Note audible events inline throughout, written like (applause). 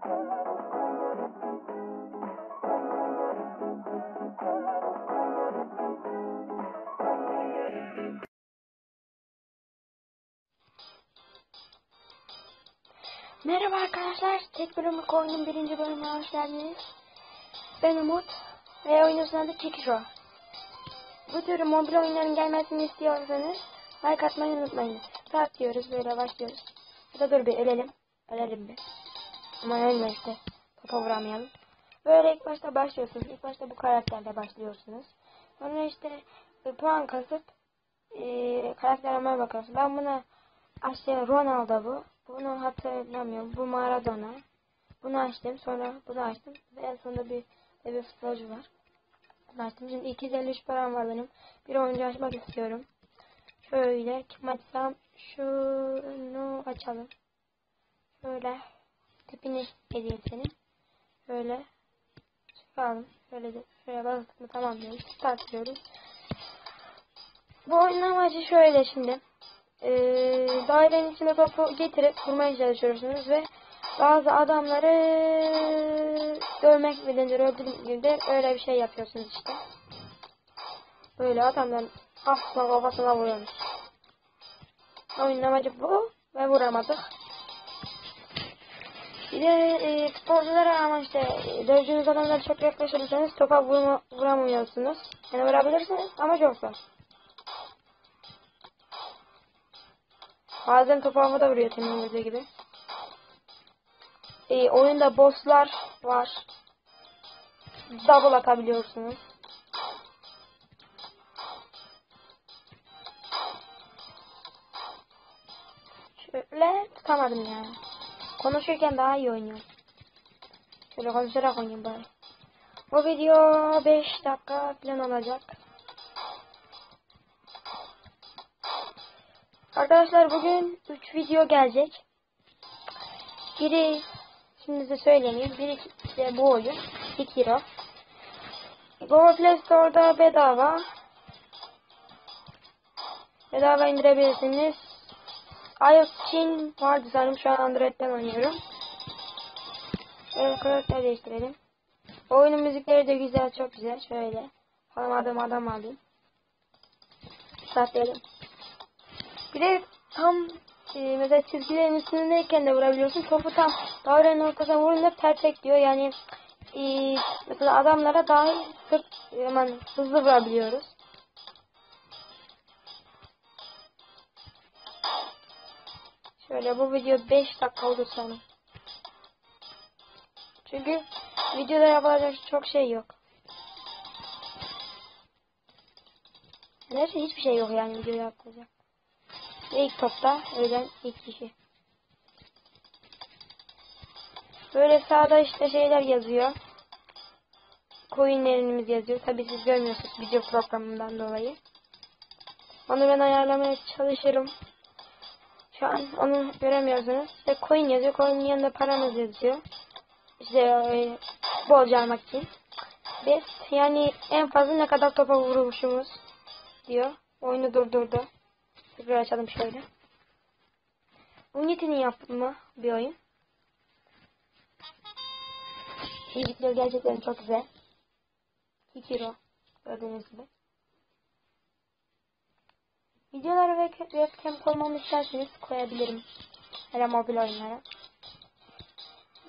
Merhaba arkadaşlar, tek bölümlük oyunun birinci bölümüne hoş geldiniz. Ben Umut ve oyunun adı Çekişo. Bu tür mobil oyunların gelmesini istiyorsanız like atmayı unutmayın. Start diyoruz, böyle başlıyoruz. Ya da dur bir ölelim, ölelim bir. Ama ölme işte, topa vuramayalım. Böyle ilk başta başlıyorsunuz, ilk başta bu karakterle başlıyorsunuz. Sonra işte e, puan kasıp e, karakter almaya bakıyorsunuz. Ben buna aşağı Ronaldo bu. Bunu hatırlamıyorum. Bu Maradona. Bunu açtım. Sonra bunu açtım. Ve en sonunda bir, bir futbolcu var. Bunu açtım. Şimdi 253 param var benim. Bir oyuncu açmak istiyorum. Şöyle kim açsam şunu açalım. Şöyle tipini hediyesini. Şöyle çıkalım. Şöyle de şöyle basıp mı tamam diyoruz. Start diyoruz. Bu oyunun amacı şöyle şimdi e, dairenin içine topu getirip vurmaya çalışıyorsunuz ve bazı adamları dövmek bilindir, öldürmek öyle bir şey yapıyorsunuz işte. Böyle adamların aslında kafasına vuruyorsunuz. Oyunun amacı bu ve vuramadık. Bir de e, futbolculara ama işte e, dövdüğünüz adamlara çok yaklaşırsanız topa vurma, vuramıyorsunuz. Yani vurabilirsiniz ama çok zor. Bazen topu havada vuruyor temin gibi. Ee, oyunda bosslar var. Double atabiliyorsunuz. Şöyle tutamadım ya. Konuşurken daha iyi oynuyorum. Şöyle konuşarak oynayayım bari. Bu video 5 dakika falan olacak. Arkadaşlar bugün 3 video gelecek. Biri şimdi size söyleyeyim. Biri işte bu oyun. 2 Hero. Google Play Store'da bedava. Bedava indirebilirsiniz. iOS için vardı sanırım. Şu an Android'den oynuyorum. Şöyle karakter değiştirelim. Oyunun müzikleri de güzel. Çok güzel. Şöyle. Tanımadığım adam alayım. Startlayalım. Bir de tam e, mesela çizgilerin üstündeyken de vurabiliyorsun. Topu tam dairenin ortasına vurunca perfect diyor. Yani e, mesela adamlara daha sık hemen hızlı vurabiliyoruz. Şöyle bu video 5 dakika oldu sanırım. Çünkü videoda yapılacak çok şey yok. Neyse hiçbir şey yok yani videoda yapılacak. Ve ilk topta ölen ilk kişi. Böyle sağda işte şeyler yazıyor. Coinlerimiz yazıyor. Tabi siz görmüyorsunuz video programından dolayı. Onu ben ayarlamaya çalışırım. Şu an onu göremiyorsunuz. İşte coin yazıyor. Coin'in yanında paranız yazıyor. İşte e, bolca almak için. Biz yani en fazla ne kadar topa vurmuşumuz diyor. Oyunu durdurdu. Tekrar açalım şöyle. Unity'nin yapımı bir oyun. Müzikleri gerçekten çok güzel. Hikiro. Gördüğünüz gibi. Videoları ve webcam koymamı isterseniz koyabilirim. Hele mobil oyunlara.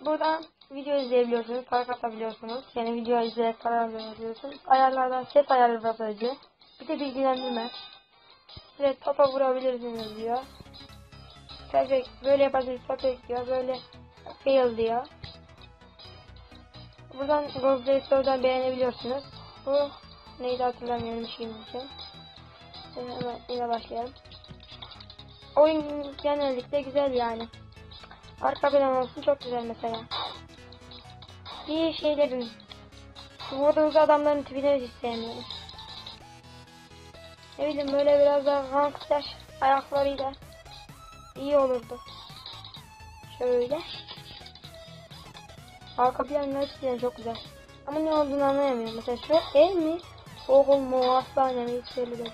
Buradan video izleyebiliyorsunuz, para atabiliyorsunuz. Yani video izleyerek para alabiliyorsunuz. Ayarlardan ses ayarı basıcı. Bir de bilgilendirme. Evet topa vurabilirsiniz diyor. Perfect böyle yaparsanız perfect diyor. Böyle fail diyor. Buradan Google Play Store'dan beğenebiliyorsunuz. Bu neydi hatırlamıyorum şimdi için. Şimdi hemen yine başlayalım. Oyun genellikle güzel yani. Arka plan olsun çok güzel mesela. İyi şeylerin. Vurduğunuz adamların tipini hiç sevmiyorum. Ne bileyim böyle biraz daha gangster ayaklarıyla iyi olurdu. Şöyle. Arka planları cidden çok güzel. Ama ne olduğunu anlayamıyorum. Mesela şu ev mi? Oğul mu? Hastane mi? Hiç belli değil.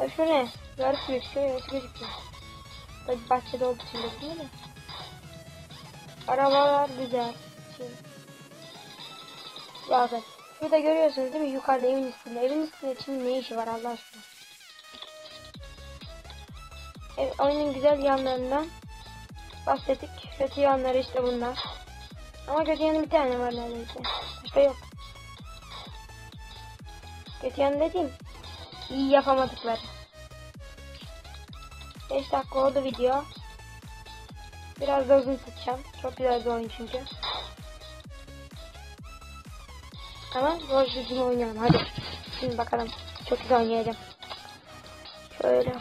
Ya şu ne? Garip gözüküyor. Evet gözüküyor. Tabi bahçede olduğu için gözüküyor da. Arabalar güzel. Şimdi. Bakın. Şurada görüyorsunuz değil mi? Yukarıda evin üstünde. Evin üstünde şimdi ne işi var Allah aşkına? Ev, oyunun güzel yanlarından bahsettik. Kötü yanları işte bunlar. Ama kötü yanı bir tane var neredeyse. Başka yok. Kötü yanı dediğim iyi yapamadıkları. 5 dakika oldu video. Biraz da uzun tutacağım. Çok güzel bir oyun çünkü. Ama zor düzgün oynayalım. Hadi. Şimdi bakalım. Çok güzel oynayalım. Şöyle.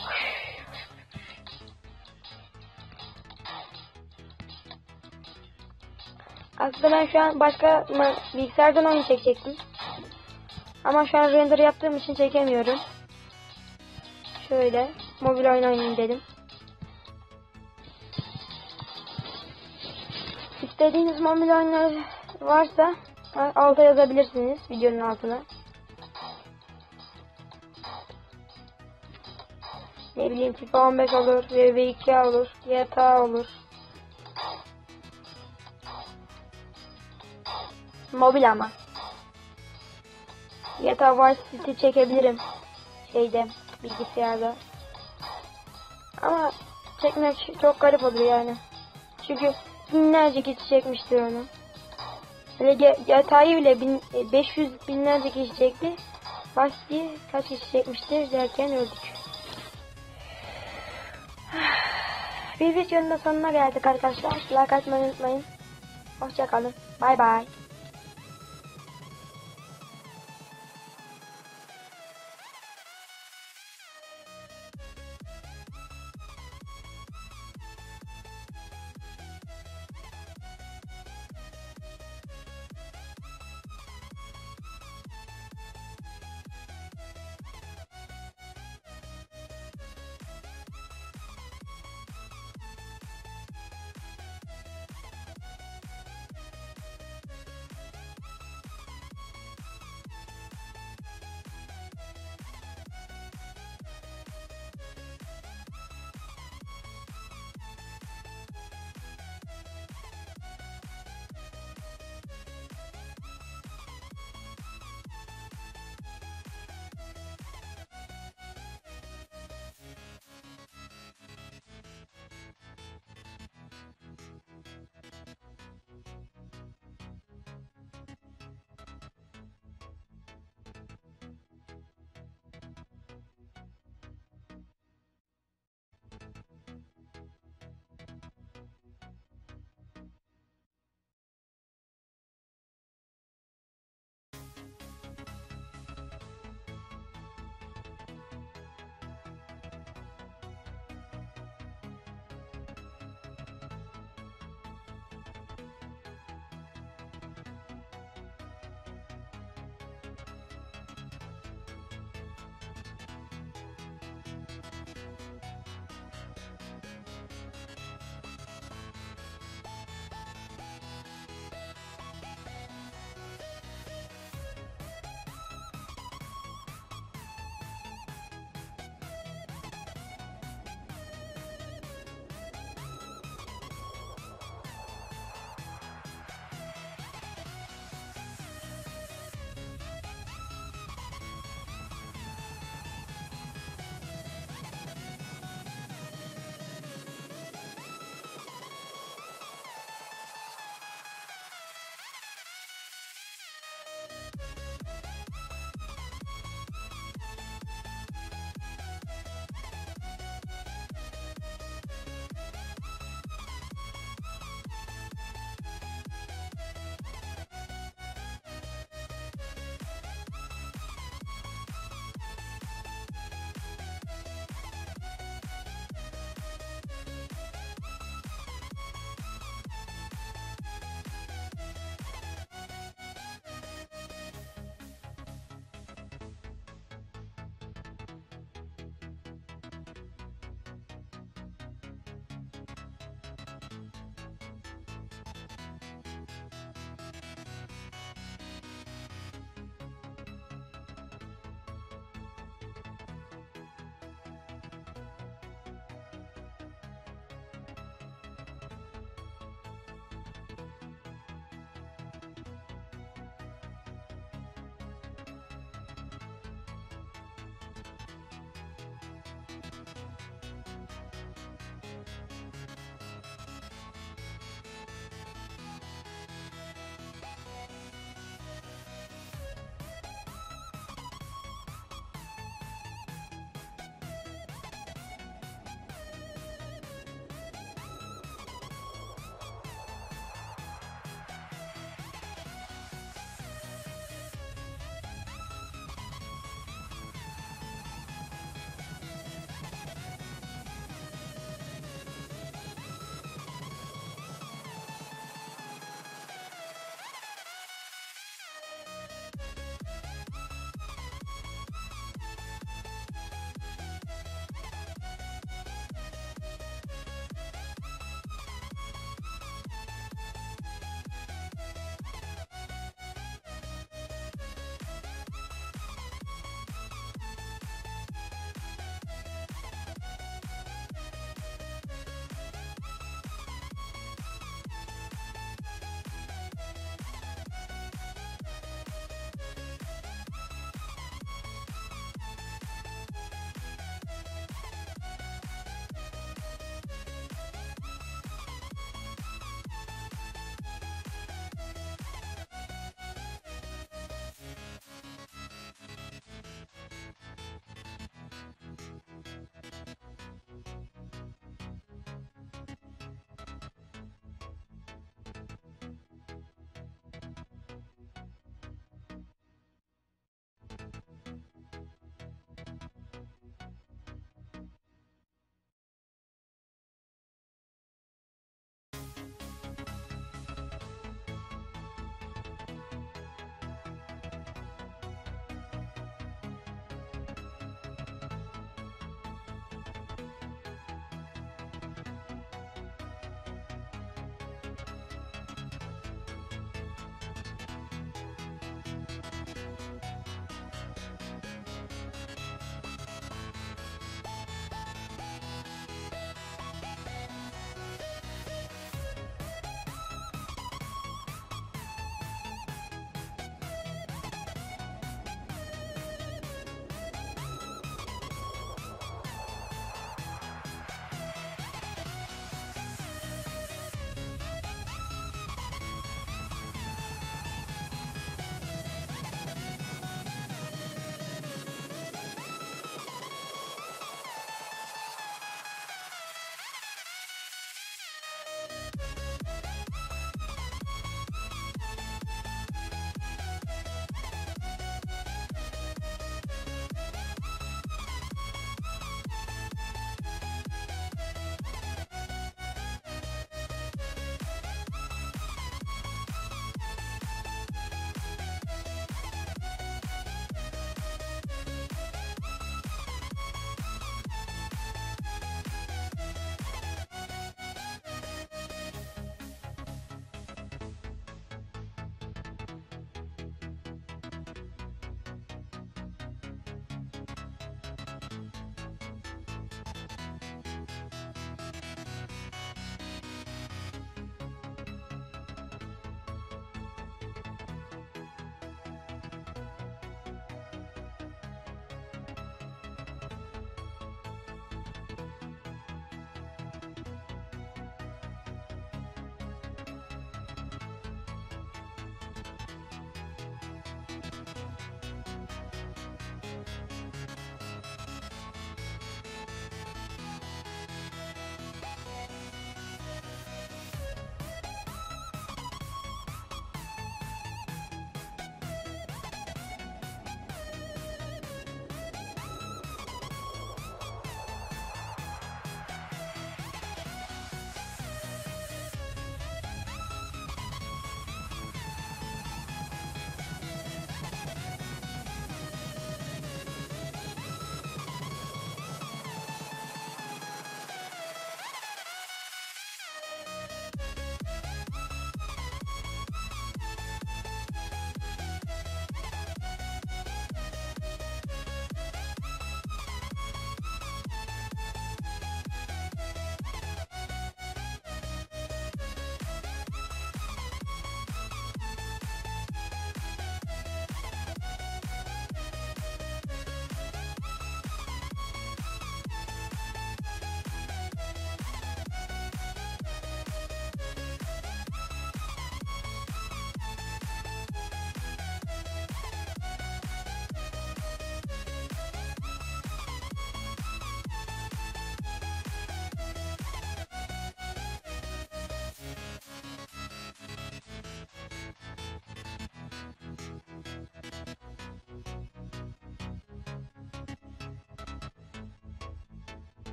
Aslında ben şu an başka bilgisayardan oyun çekecektim. Ama şu an render yaptığım için çekemiyorum. Şöyle mobil oyun oynayayım dedim. İstediğiniz mobil oyunlar varsa alta yazabilirsiniz videonun altına. Ne bileyim FIFA 15 olur, VV2 olur, GTA olur. Mobil ama. GTA Vice City çekebilirim. Şeyde, bilgisayarda. Ama çekmek çok garip olur yani. Çünkü binlerce kişi çekmiştir onu. Hele GTA'yı bile bin, e, 500 binlerce kişi çekti. Vice kaç kişi çekmiştir derken öldük. (sighs) Bir videonun da sonuna geldik arkadaşlar. Like atmayı unutmayın. Hoşçakalın. Bay bay.